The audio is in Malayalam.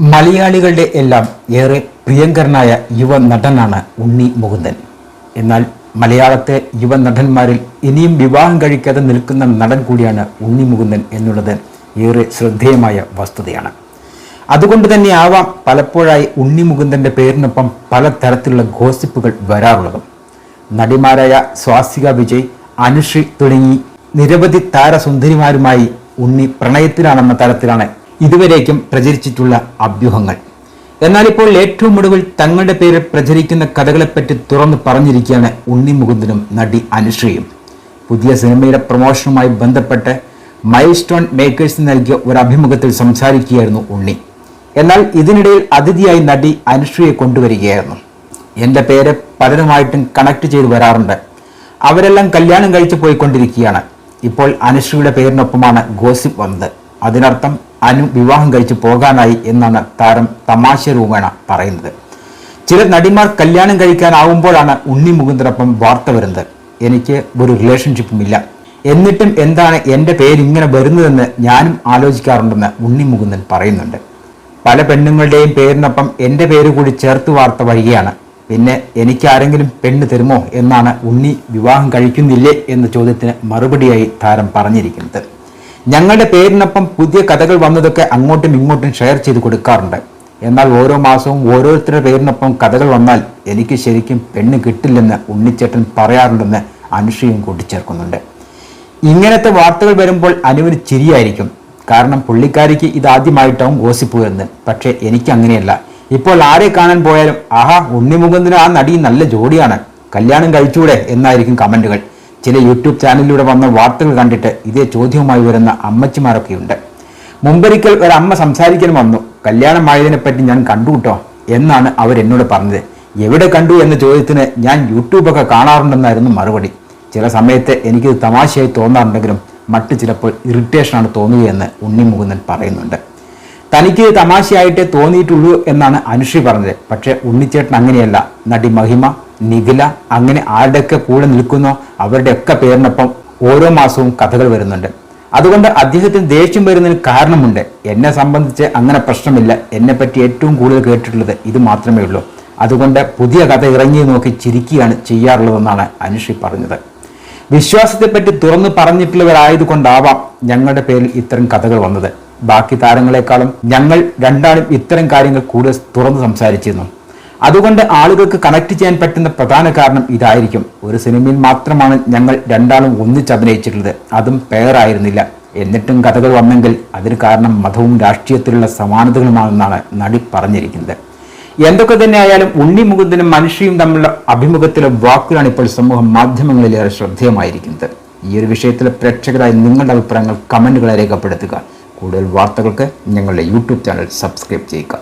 മലയാളികളുടെ എല്ലാം ഏറെ പ്രിയങ്കരനായ യുവ നടനാണ് ഉണ്ണി മുകുന്ദൻ. എന്നാൽ മലയാളത്തെ യുവ നടന്മാരിൽ ഇനിയും വിവാഹം കഴിക്കാതെ നിൽക്കുന്ന നടൻ കൂടിയാണ് ഉണ്ണി മുകുന്ദൻ എന്നുള്ളത് ഏറെ ശ്രദ്ധേയമായ വസ്തുതയാണ്. അതുകൊണ്ട് തന്നെ ആവാം പലപ്പോഴായി ഉണ്ണി മുകുന്ദന്റെ പേരിനൊപ്പം പല തരത്തിലുള്ള ഗോസിപ്പുകൾ വരാറുള്ളതും. നടിമാരായ സ്വാസിക വിജയ് അനുശ്രീ തുടങ്ങി നിരവധി താരസുന്ദരിമാരുമായി ഉണ്ണി പ്രണയത്തിലാണെന്ന തരത്തിലാണ് ഇതുവരേക്കും പ്രചരിച്ചിട്ടുള്ള അഭ്യൂഹങ്ങൾ. എന്നാൽ ഇപ്പോൾ ഏറ്റവും ഒടുവിൽ തങ്ങളുടെ പേരിൽ പ്രചരിക്കുന്ന കഥകളെപ്പറ്റി തുറന്നു പറഞ്ഞിരിക്കുകയാണ് ഉണ്ണി മുകുന്ദനും നടി അനുശ്രീയും. പുതിയ സിനിമയുടെ പ്രൊമോഷനുമായി ബന്ധപ്പെട്ട് മൈൽ സ്റ്റോൺ മേക്കേഴ്സ് നൽകിയ ഒരു അഭിമുഖത്തിൽ സംസാരിക്കുകയായിരുന്നു ഉണ്ണി. എന്നാൽ ഇതിനിടയിൽ അതിഥിയായി നടി അനുശ്രീയെ കൊണ്ടുവരികയായിരുന്നു. എന്റെ പേര് പലരുമായിട്ടും കണക്ട് ചെയ്ത് വരാറുണ്ട്. അവരെല്ലാം കല്യാണം കഴിച്ചു പോയിക്കൊണ്ടിരിക്കുകയാണ്. ഇപ്പോൾ അനുശ്രീയുടെ പേരിനൊപ്പമാണ് ഗോസിപ്പ് വന്നത്. അതിനർത്ഥം അനു വിവാഹം കഴിച്ചു പോകാനായി എന്നാണ് താരം തമാശ രൂപേണ പറയുന്നത്. ചില നടിമാർ കല്യാണം കഴിക്കാനാവുമ്പോഴാണ് ഉണ്ണി മുകുന്ദനൊപ്പം വാർത്ത വരുന്നത്. എനിക്ക് ഒരു റിലേഷൻഷിപ്പും ഇല്ല. എന്നിട്ടും എന്താണ് എന്റെ പേരിങ്ങനെ വരുന്നതെന്ന് ഞാനും ആലോചിക്കാറുണ്ടെന്ന് ഉണ്ണി മുകുന്ദൻ പറയുന്നുണ്ട്. പല പെണ്ണുങ്ങളുടെയും പേരിനൊപ്പം എന്റെ പേര് കൂടി ചേർത്ത് വാർത്ത വരികയാണ്. പിന്നെ എനിക്ക് ആരെങ്കിലും പെണ്ണ് തരുമോ എന്നാണ് ഉണ്ണി വിവാഹം കഴിക്കുന്നില്ലേ എന്ന ചോദ്യത്തിന് മറുപടിയായി താരം പറഞ്ഞിരിക്കുന്നത്. ഞങ്ങളുടെ പേരിനൊപ്പം പുതിയ കഥകൾ വന്നതൊക്കെ അങ്ങോട്ടും ഇങ്ങോട്ടും ഷെയർ ചെയ്ത് കൊടുക്കാറുണ്ട്. എന്നാൽ ഓരോ മാസവും ഓരോരുത്തരുടെ പേരിനൊപ്പം കഥകൾ വന്നാൽ എനിക്ക് ശരിക്കും പെണ്ണ് കിട്ടില്ലെന്ന് ഉണ്ണിച്ചേട്ടൻ പറയാറുണ്ടെന്ന് അനുഷയും കൂട്ടിച്ചേർക്കുന്നുണ്ട്. ഇങ്ങനത്തെ വാർത്തകൾ വരുമ്പോൾ അനുവിന് ചിരിയായിരിക്കും. കാരണം പുള്ളിക്കാരിക്ക് ഇതാദ്യമായിട്ടാവും ഗോസിപ്പ് വരുന്നത് പക്ഷേ എനിക്ക് അങ്ങനെയല്ല. ഇപ്പോൾ ആരെ കാണാൻ പോയാലും ആഹാ ഉണ്ണിമുകുന്ദന് ആ നടി നല്ല ജോഡിയാണ്. കല്യാണം കഴിച്ചൂടെ എന്നായിരിക്കും കമന്റുകൾ. ചില യൂട്യൂബ് ചാനലിലൂടെ വന്ന വാർത്തകൾ കണ്ടിട്ട് ഇതേ ചോദ്യവുമായി വരുന്ന അമ്മച്ചിമാരൊക്കെയുണ്ട്. മുമ്പൊരിക്കൽ ഒരമ്മ സംസാരിക്കാൻ വന്നു. കല്യാണമായതിനെപ്പറ്റി ഞാൻ കണ്ടു കേട്ടോ എന്നാണ് അവരെന്നോട് പറഞ്ഞത്. എവിടെ കണ്ടു? എന്ന ചോദ്യത്തിന് ഞാൻ യൂട്യൂബൊക്കെ കാണാറുണ്ടെന്നായിരുന്നു മറുപടി. ചില സമയത്ത് എനിക്കിത് തമാശയായി തോന്നാറുണ്ടെങ്കിലും മറ്റ് ചിലപ്പോൾ ഇറിറ്റേഷനാണ് തോന്നുകയെന്ന് ഉണ്ണി മുകുന്ദൻ പറയുന്നുണ്ട്. തനിക്ക് തമാശയായിട്ടേ തോന്നിയിട്ടുള്ളൂ എന്നാണ് അനുശ്രീ പറഞ്ഞത്. പക്ഷേ ഉണ്ണിച്ചേട്ടൻ അങ്ങനെയല്ല. നടി മഹിമ നിഖില അങ്ങനെ ആരുടെയൊക്കെ കൂടെ നിൽക്കുന്നോ അവരുടെയൊക്കെ പേരിനൊപ്പം ഓരോ മാസവും കഥകൾ വരുന്നുണ്ട്. അതുകൊണ്ട് അദ്ദേഹത്തിന് ദേഷ്യം വരുന്നതിന് കാരണമുണ്ട്. എന്നെ സംബന്ധിച്ച് അങ്ങനെ പ്രശ്നമില്ല. എന്നെപ്പറ്റി ഏറ്റവും കൂടുതൽ കേട്ടിട്ടുള്ളത് ഇത് മാത്രമേ ഉള്ളൂ. അതുകൊണ്ട് പുതിയ കഥ ഇറങ്ങി നോക്കി ചിരിക്കുകയാണ് ചെയ്യാറുള്ളതെന്നാണ് അനുഷി പറഞ്ഞത്. വിശ്വാസത്തെപ്പറ്റി തുറന്നു പറഞ്ഞിട്ടുള്ളവരായതുകൊണ്ടാവാം ഞങ്ങളുടെ പേരിൽ ഇത്തരം കഥകൾ വന്നത്. ബാക്കി താരങ്ങളെക്കാളും ഞങ്ങൾ രണ്ടാളും ഇത്തരം കാര്യങ്ങൾ കൂടുതൽ തുറന്ന് സംസാരിച്ചിരുന്നു. അതുകൊണ്ട് ആളുകൾക്ക് കണക്ട് ചെയ്യാൻ പറ്റുന്ന പ്രധാന കാരണം ഇതായിരിക്കും. ഒരു സിനിമയിൽ മാത്രമാണ് ഞങ്ങൾ രണ്ടാളും ഒന്നിച്ച് അഭിനയിച്ചിട്ടുള്ളത്. അതും പേറായിരുന്നില്ല എന്നിട്ടും കഥകൾ വന്നെങ്കിൽ അതിന് കാരണം മതവും രാഷ്ട്രീയത്തിലുള്ള സമാനതകളുമാണെന്നാണ് നടി പറഞ്ഞിരിക്കുന്നത്. എന്തൊക്കെ തന്നെയായാലും ഉണ്ണി മുകുന്ദനും മനുഷ്യയും തമ്മിലുള്ള അഭിമുഖത്തിലെ വാക്കുകളാണ് ഇപ്പോൾ സമൂഹ മാധ്യമങ്ങളിലേറെ ശ്രദ്ധേയമായിരിക്കുന്നത്. ഈ ഒരു വിഷയത്തിലെ പ്രേക്ഷകരായി നിങ്ങളുടെ അഭിപ്രായങ്ങൾ കമന്റുകളെ രേഖപ്പെടുത്തുക. കൂടുതൽ വാർത്തകൾക്ക് ഞങ്ങളുടെ യൂട്യൂബ് ചാനൽ സബ്സ്ക്രൈബ് ചെയ്യുക.